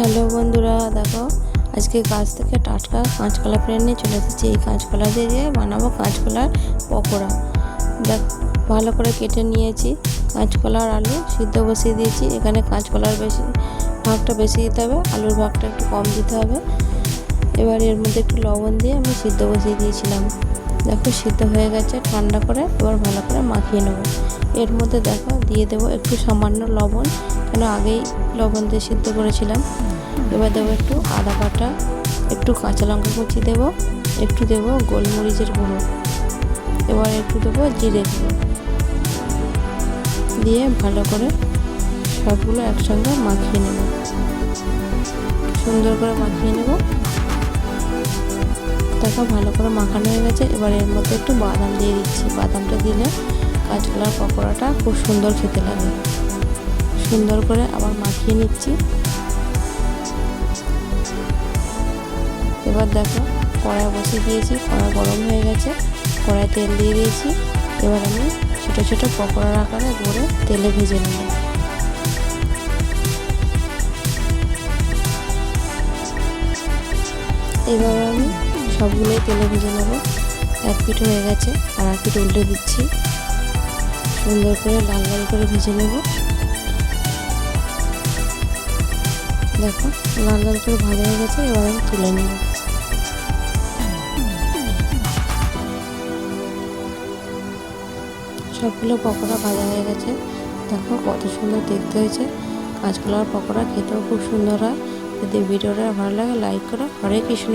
Hello বন্ধুরা, দেখো, আজকে গাছ থেকে টাটকা কাঁচকলা ফেলে নিয়ে চলে এসেছি। এই কাঁচকলা দিয়ে বানাবো কাঁচকলার পকোড়া। দেখ, ভালো করে কেটে নিয়েছি। কাঁচকলার আলু সিদ্ধ বসিয়ে দিয়েছি। এখানে কাঁচকলার বেশি ভাগটা বেশি দিতে হবে, আলুর ভাগটা একটু কম দিতে হবে। এবার এর মধ্যে একটু লবণ দিয়ে আমি সিদ্ধ বসিয়ে দিয়েছিলাম। দেখো, সিদ্ধ হয়ে গেছে, ঠান্ডা করে এবার ভালো করে মাখিয়ে নেব। এর মধ্যে দেখো, দিয়ে দেবো একটু সামান্য লবণ, কেন আগেই লবণ দিয়ে সিদ্ধ করেছিলাম। এবার দেবো একটু আদা বাটা, একটু কাঁচা লঙ্কা কুচি দেবো, একটু দেবো গোলমরিচের গুঁড়ো, এবার একটু দেবো জিরে গুঁড়ো। দিয়ে ভালো করে সবগুলো একসঙ্গে মাখিয়ে নেব। সুন্দর করে মাখিয়ে নেব। দেখো ভালো করে মাখানো হয়ে গেছে। এবার এর মধ্যে একটু বাদাম দিয়ে দিচ্ছি। বাদামটা দিলে কাঁচকলার পকোড়াটা খুব সুন্দর খেতে লাগে। সুন্দর করে আবার মাখিয়ে নিচ্ছি। এবার দেখো, কড়াই বসিয়ে দিয়েছি। কড়া গরম হয়ে গেছে। কড়াই তেল দিয়ে দিয়েছি। এবার আমি ছোটো ছোটো পকোড়ার আকারে করে তেলে ভেজে নেব। এবার আমি সবগুলোই তেলে ভেজে নেব। এক পিঠ হয়ে গেছে, আর এক পিঠ উল্টে দিচ্ছি। সুন্দর করে লাল লাল করে ভেজে নেব। দেখো, লাল লাল করে ভাজা হয়ে গেছে, এবার আমি তুলে নেব সবগুলো পকোড়া ভাজা হয়ে গেছে। দেখো, কত সুন্দর দেখতে হয়েছে। কাঁচকলার পকোড়া খেতেও খুব সুন্দর হয়। যদি ভিডিওটা ভালো লাগে লাইক করো। হরে কৃষ্ণ।